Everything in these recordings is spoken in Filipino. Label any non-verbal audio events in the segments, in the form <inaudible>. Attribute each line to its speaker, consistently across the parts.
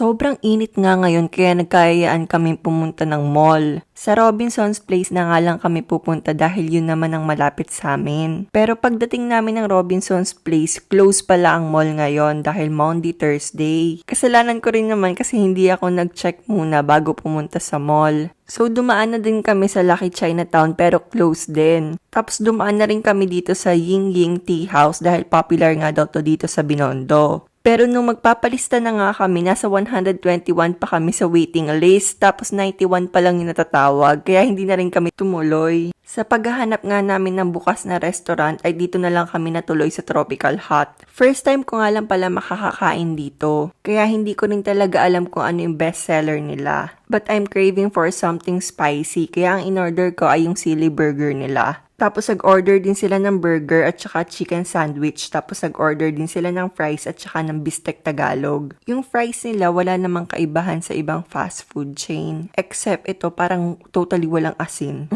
Speaker 1: Sobrang init nga ngayon kaya nagkayaan kami pumunta ng mall. Sa Robinson's Place na nga lang kami pupunta dahil yun naman ang malapit sa amin. Pero pagdating namin ng Robinson's Place, close pala ang mall ngayon dahil Monday, Thursday. Kasalanan ko rin naman kasi hindi ako nag-check muna bago pumunta sa mall. So dumaan na din kami sa Lucky Chinatown pero close din. Tapos dumaan na rin kami dito sa Ying Ying Tea House dahil popular nga daw to dito sa Binondo. Pero nung magpapalista na nga kami, nasa 121 pa kami sa waiting list, tapos 91 pa lang yung natatawag, kaya hindi na rin kami tumuloy. Sa paghahanap nga namin ng bukas na restaurant, ay dito na lang kami natuloy sa Tropical Hut. First time ko nga lang pala makakakain dito, kaya hindi ko rin talaga alam kung ano yung best seller nila. But I'm craving for something spicy, kaya ang in-order ko ay yung sili burger nila. Tapos nag-order din sila ng burger at saka chicken sandwich. Tapos nag-order din sila ng fries at saka ng bistek Tagalog. Yung fries nila wala namang kaibahan sa ibang fast food chain. Except ito parang totally walang asin.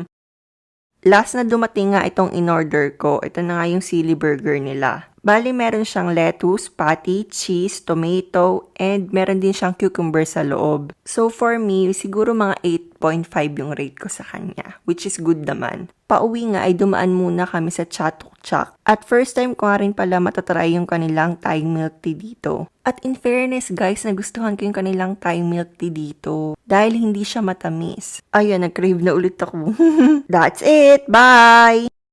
Speaker 1: <laughs> Last na dumating nga itong in-order ko, ito na nga yung sili burger nila. Bali, meron siyang lettuce, patty, cheese, tomato, and meron din siyang cucumber sa loob. So, for me, siguro mga 8.5 yung rate ko sa kanya, which is good naman. Pauwi nga ay dumaan muna kami sa Chatuk Chak. At first time ko nga rin pala matatry yung kanilang Thai milk tea dito. At in fairness guys, nagustuhan ko yung kanilang Thai milk tea dito. Dahil hindi siya matamis. Ayun, nag-crave na ulit ako. <laughs> That's it! Bye!